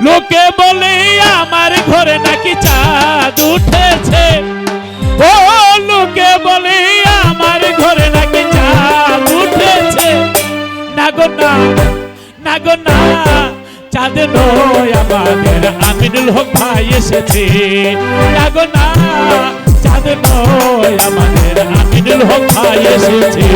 লোকে বলে, আমার ঘরে নাকি চাঁদ উঠেছে। ও লোকে বলে, আমার ঘরে নাকি চাঁদ উঠেছে। না গো না না গো না, চাঁদ নয় আমাদের। আমিনুল হক ভাই এসেছে। না গো না, চাঁদ নয় আমাদের। আমিনুল হক ভাই এসেছে।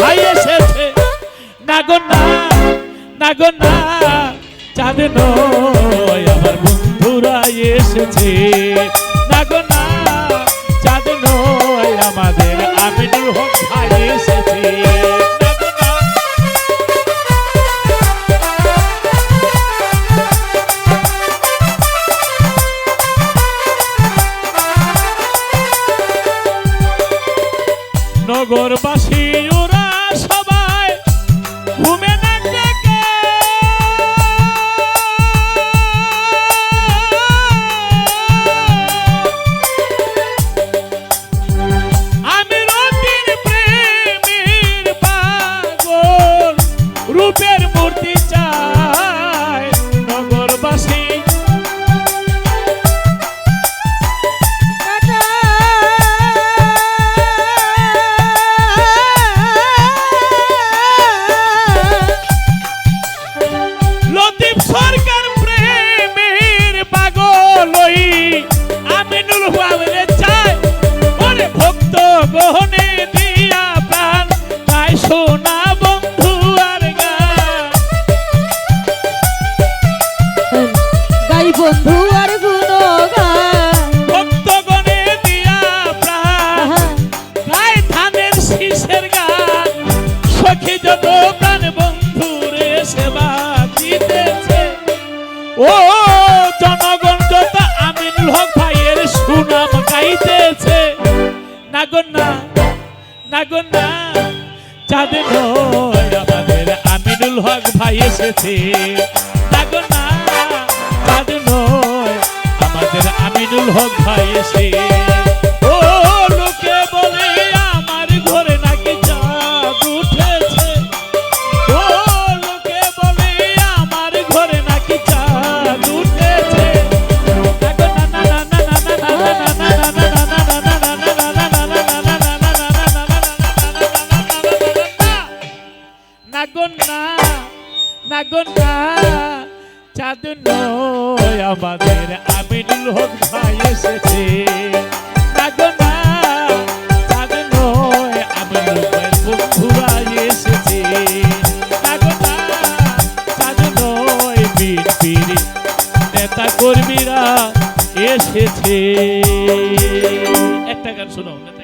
ভাই এসেছে। না গো না না গো না, চাঁদ নয়, আমার বন্ধুরা এসেছে। না গো না, চাঁদ নয়, আমাদের ভাই এসেছে। নগরবাসী বন্ধু আর গুণগান। ভক্ত গনে দিয়া প্রাণ। আহা, ধানের শীষের গান। সখী যত প্রাণ বন্ধুরে সেবা দিতেছে। ও জনগণ যত আমিনুল হক ভাইয়ের সুনাম গাইতেছে। না না না না চাঁদ নয় আমাদের আমিনুল হক ভাই এসেছে। আমাদের আমিনুল হক ভাই এসে, ও ঘরে নাকি চাঁদ উঠেছে। ঘরে নাকি চাঁদ উঠেছে। না গো না। চাঁদ নয় আমিনুল ভাইয়ের বন্ধুরা এসেছে। নেতা কর্মীরা এসেছে। একটা গান শোনো নেতা